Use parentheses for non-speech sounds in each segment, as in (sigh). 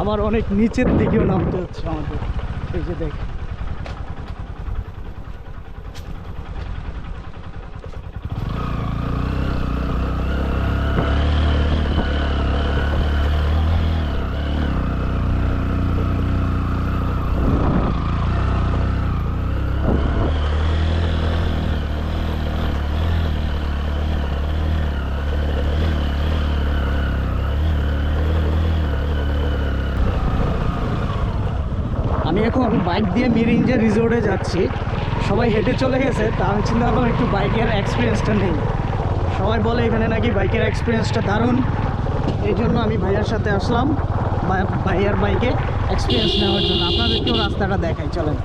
আবার অনেক নিচের দিকেও নামতে হচ্ছে আমাদের। এই যে দেখ আমি এখন বাইক দিয়ে মিরিং যে রিসোর্টে যাচ্ছি। সবাই হেঁটে চলে গেছে, তা আমি চিন্তা করলাম একটু বাইকের এক্সপিরিয়েন্সটা নেই। সবাই বলে এখানে নাকি বাইকের এক্সপিরিয়েন্সটা দারুণ। এই জন্য আমি ভাইয়ার সাথে আসলাম ভাইয়ার বাইকে এক্সপিরিয়েন্স নেওয়ার জন্য। আপনাদেরকেও রাস্তাটা দেখাই, চলেন।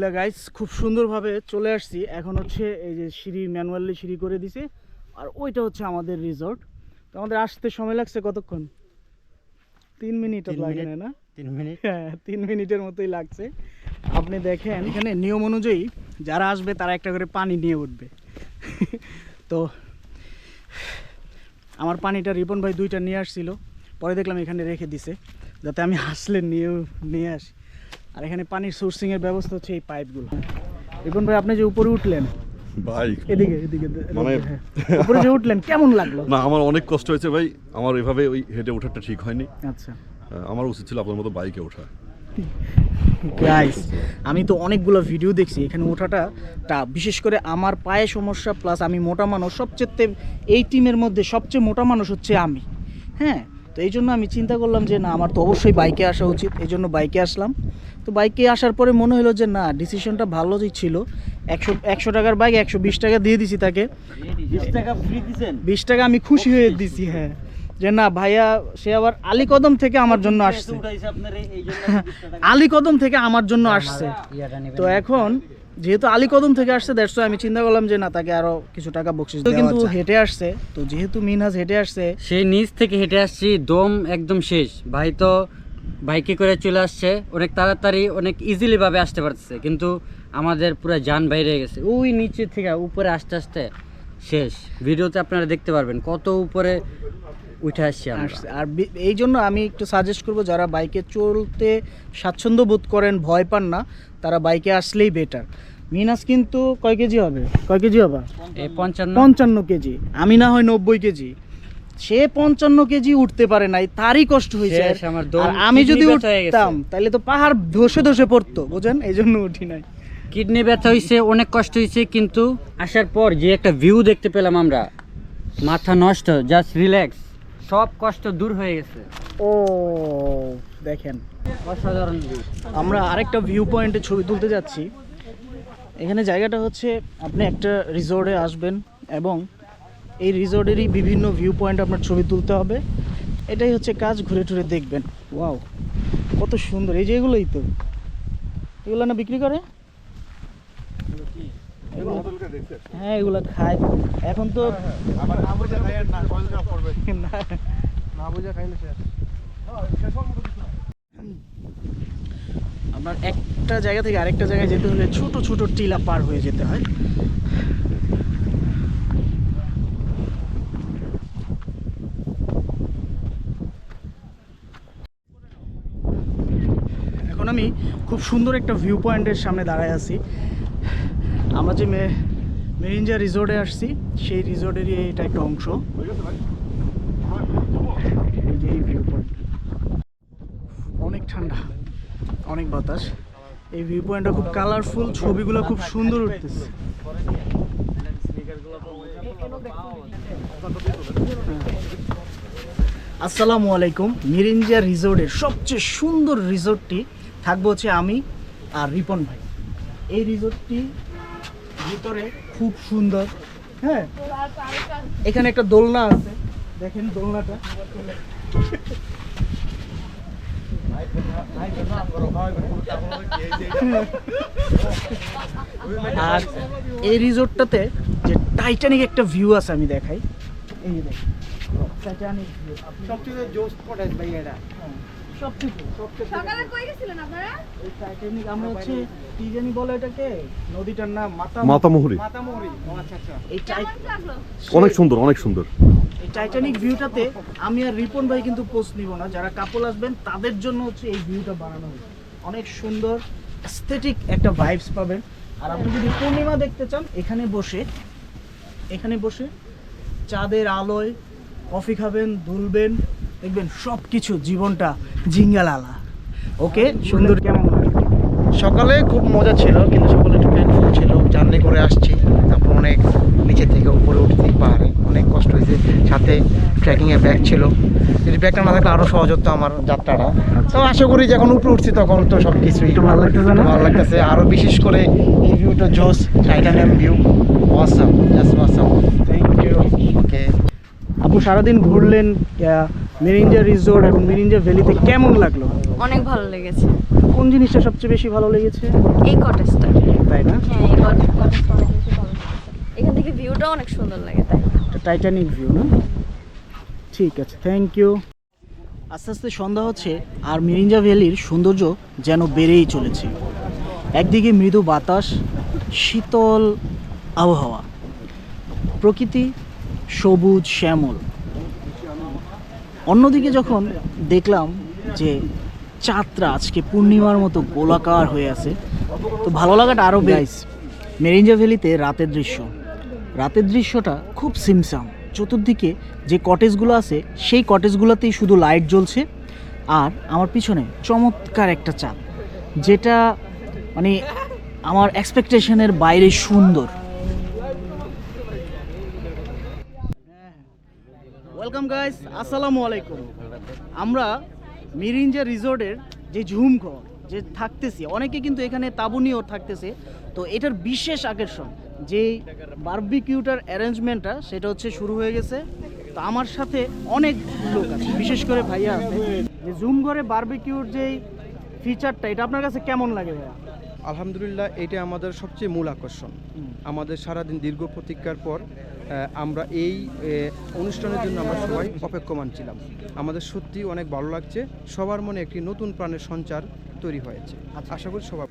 আলহামদুলিল্লাহ গাইস খুব সুন্দরভাবে চলে আসছি। এখন হচ্ছে এই যে সিঁড়ি ম্যানুয়ালি সিঁড়ি করে দিছে আর ওইটা হচ্ছে আমাদের রিসর্ট তো আমাদের আসতে সময় লাগছে কতক্ষণ? তিন মিনিট লাগে না? তিন মিনিট (laughs) হ্যাঁ তিন মিনিটের মতোই লাগছে। আপনি দেখেন এখানে নিয়ম অনুযায়ী যারা আসবে তারা একটা করে পানি নিয়ে উঠবে। (laughs) তো আমার পানিটা রিপন ভাই দুইটা নিয়ে আসছিল। পরে দেখলাম এখানে রেখে দিছে যাতে আমি আসলে নিয়ে নিয়ে আসি। আর এখানে পানির সোর্সিংয়ের ব্যবস্থা হচ্ছে এই পাইপগুলো রিপন ভাই আপনি যে উপরে উঠলেন ভাই এদিকে এদিকে মানে- হ্যাঁ। উপরে যে উঠলেন কেমন লাগল? না আমার অনেক কষ্ট হয়েছে ভাই। আমার এভাবে ওই হেঁটে ওঠাটা ঠিক হয়নি। আচ্ছা। আমার উচিত ছিল আপনার মতো বাইকে ওঠা। গাইস আমি তো অনেকগুলো ভিডিও দেখছি। এখানে ওঠাটা টা বিশেষ করে আমার পায়ে সমস্যা প্লাস আমি মোটা মানুষ সবচেয়ে এই টিমের মধ্যে সবচেয়ে মোটা মানুষ হচ্ছে আমি। হ্যাঁ? তো এই জন্য আমি চিন্তা করলাম যে না আমার তো অবশ্যই বাইকে আসা উচিত। এই জন্য বাইকে আসলাম। তো বাইকে আসার পরে মনে হলো যে না ডিসিশনটা ভালোই ছিল একশো একশো টাকার বাইক একশো বিশ টাকা দিয়ে দিছি তাকে। বিশ টাকা বিশ টাকা আমি খুশি হয়ে দিছি হ্যাঁ। যে না ভাইয়া সে আবার আলী কদম থেকে আমার জন্য আসছে। উঠাইছে আপনার এই- এই জন্য বিশ টাকা আলী কদম থেকে আমার জন্য আসছে। তো এখন যেহেতু আলী কদম থেকে আসছে দ্যাটস আমি চিন্তা করলাম যে না তাকে আরও কিছু টাকা বকশিস তো কিন্তু হেঁটে আসছে। তো যেহেতু মিনহাজ হেঁটে আসছে সেই নিচ থেকে হেঁটে আসছি দম একদম শেষ। ভাই তো বাইকে করে চলে আসছে। অনেক তাড়াতাড়ি অনেক ইজিলি ভাবে আসতে পারতেছে। কিন্তু আমাদের পুরো যান বাইরে গেছে। ওই নিচে থেকে উপরে আসতে আসতে শেষ। ভিডিওতে আপনারা দেখতে পারবেন কত উপরে উঠে আসছি আর এই জন্য আমি একটু সাজেস্ট করব যারা বাইকে চলতে স্বাচ্ছন্দ্য বোধ করেন ভয় পান না তারা বাইকে আসলেই বেটার মিনাস কিন্তু কয় কেজি হবে? কয় কেজি হবে পঞ্চান্ন। পঞ্চান্ন কেজি। আমি না হয় নব্বই কেজি। সে পঞ্চান্ন কেজি উঠতে পারে নাই তারই কষ্ট হয়েছে। আমি যদি। উঠতাম তাহলে তো পাহাড় ধসে ধসে পড়তো বুঝেন? এই জন্য উঠি নাই। কিডনি ব্যথা হয়েছে অনেক কষ্ট হয়েছে কিন্তু আসার পর যে একটা ভিউ দেখতে পেলাম আমরা মাথা নষ্ট জাস্ট রিল্যাক্স সব কষ্ট দূর হয়ে গেছে। ও দেখেন। অসাধারণ ভিউ আমরা আরেকটা ভিউ পয়েন্টে ছবি তুলতে যাচ্ছি। এখানে জায়গাটা হচ্ছে আপনি একটা রিসোর্টে আসবেন এবং এই রিসোর্টেরই বিভিন্ন ভিউ পয়েন্ট আপনার ছবি তুলতে হবে। এটাই হচ্ছে কাজ ঘুরে টুরে দেখবেন। ওয়াও কত সুন্দর। এই যে এগুলোই তো। এগুলো না বিক্রি করে? হ্যাঁ এগুলো খায়। এখন তো না আপনার একটা জায়গা থেকে আরেকটা জায়গায় যেতে হলে ছোট ছোট টিলা পার হয়ে যেতে হয়। এখন আমি খুব সুন্দর একটা ভিউ পয়েন্টের সামনে দাঁড়ায় আছি। আমরা যে মে মেরিঞ্জা রিসোর্টে আসছি, সেই রিসোর্টেরই এটা একটা অংশ। ভিউ পয়েন্ট অনেক ঠান্ডা, অনেক বাতাস। এই ভিউ পয়েন্টটা খুব কালারফুল ছবিগুলো খুব সুন্দর উঠতেছে। আসসালামু আলাইকুম। মিরিঞ্জা রিসোর্টের সবচেয়ে সুন্দর রিসোর্টটি থাকব হচ্ছে আমি আর রিপন ভাই। এই রিসোর্টটি ভিতরে খুব সুন্দর হ্যাঁ? এখানে একটা দোলনা আছে দেখেন দোলনাটা। আর এই রিসোর্টটাতে যে টাইটানিক একটা ভিউ আছে আমি দেখাই। এই যে দেখুন। টাইটানিক ভিউ সবচেয়ে জোস ভাই এটা। সবচেয়ে সবচেয়ে সকালে কই গেছিলেন আপনারা? এই টাইটানিক আমরা হচ্ছে কি জানি বলে এটাকে? নদীটার নাম মাতা মাতামুহুরি। মাতামুহুরি। আচ্ছা আচ্ছা। এই অনেক সুন্দর অনেক সুন্দর। এই টাইটানিক ভিউটাতে আমি আর রিপন ভাই কিন্তু পোস্ট নিব না। যারা কাপল আসবেন তাদের জন্য হচ্ছে এই ভিউটা বানানো হয়েছে। অনেক সুন্দর অ্যাস্থেটিক একটা ভাইবস পাবেন। আর আপনি যদি পূর্ণিমা দেখতে চান এখানে বসে এখানে বসে চাঁদের আলোয় কফি খাবেন দুলবেন দেখবেন সব কিছু জীবনটা জিঙ্গালালা। ওকে সুন্দর কেমন? সকালে খুব মজা ছিল কিন্তু সকালে একটু পেনফুল ছিল জার্নি করে আসছি তারপর অনেক নিচে থেকে উপরে উঠতে পাহাড়ে। অনেক কষ্ট হয়েছে সাথে ট্রেকিংয়ে ব্যাগ ছিল। যদি ব্যাগটা না থাকলে আরও সহজ হতো আমার যাত্রাটা। তো আশা করি যখন উপরে উঠছি তখন তো সব কিছুই একটু ভালো লাগতেছে না? ভালো লাগতেছে। আরও বিশেষ করে এই ভিউটা জোস titanium view awesome just awesome thank you okay আপু সারাদিন ঘুরলেন মিরিঞ্জা রিসোর্ট এবং মিরিঞ্জা ভ্যালিতে কেমন লাগল? অনেক ভালো লেগেছে। কোন জিনিসটা সবচেয়ে বেশি ভালো লেগেছে? এই কটেজটা। তাই না? হ্যাঁ এই কটেজটা ভালো এখান থেকে ভিউটা অনেক সুন্দর লাগে তাই টাইটানিক ভিউ না? ঠিক আছে থ্যাংক ইউ আস্তে আস্তে সন্ধ্যা হচ্ছে আর মিরিঞ্জা ভ্যালির সৌন্দর্য যেন বেড়েই চলেছে। একদিকে মৃদু বাতাস শীতল আবহাওয়া। প্রকৃতি সবুজ শ্যামল। অন্যদিকে যখন দেখলাম যে চাঁদটা আজকে পূর্ণিমার মতো গোলাকার হয়ে আছে, তো ভালো লাগাটা আরও বেশ মেরিঞ্জা ভ্যালিতে রাতের দৃশ্য। রাতের দৃশ্যটা খুব সিমসাম। চতুর্দিকে যে কটেজগুলো আছে, সেই কটেজগুলোতেই শুধু লাইট জ্বলছে আর আমার পিছনে চমৎকার একটা চাঁদ, যেটা মানে আমার এক্সপেকটেশনের বাইরে সুন্দর। ওয়েলকাম গাইস আসসালামু আলাইকুম আমরা মিরিঞ্জা রিসোর্টের যে ঝুমঘর যে থাকতেছি অনেকে কিন্তু এখানে তাবুনিও থাকতেছে তো এটার বিশেষ আকর্ষণ যে বার্বিকিউটার অ্যারেঞ্জমেন্টটা সেটা হচ্ছে শুরু হয়ে গেছে। তো আমার সাথে অনেক লোক আছে বিশেষ করে ভাইয়া আছে। যে ঝুম ঘরে বারবিকিউর যেই ফিচারটা এটা আপনার কাছে কেমন লাগে ভাইয়া? আলহামদুলিল্লাহ এটা আমাদের সবচেয়ে মূল আকর্ষণ। আমাদের সারাদিন দীর্ঘ প্রতীক্ষার পর আমরা এই অনুষ্ঠানের জন্য আমরা সবাই অপেক্ষমান ছিলাম। আমাদের সত্যি অনেক ভালো লাগছে। সবার মনে একটি নতুন প্রাণের সঞ্চার তৈরি হয়েছে। আশা করি সবাই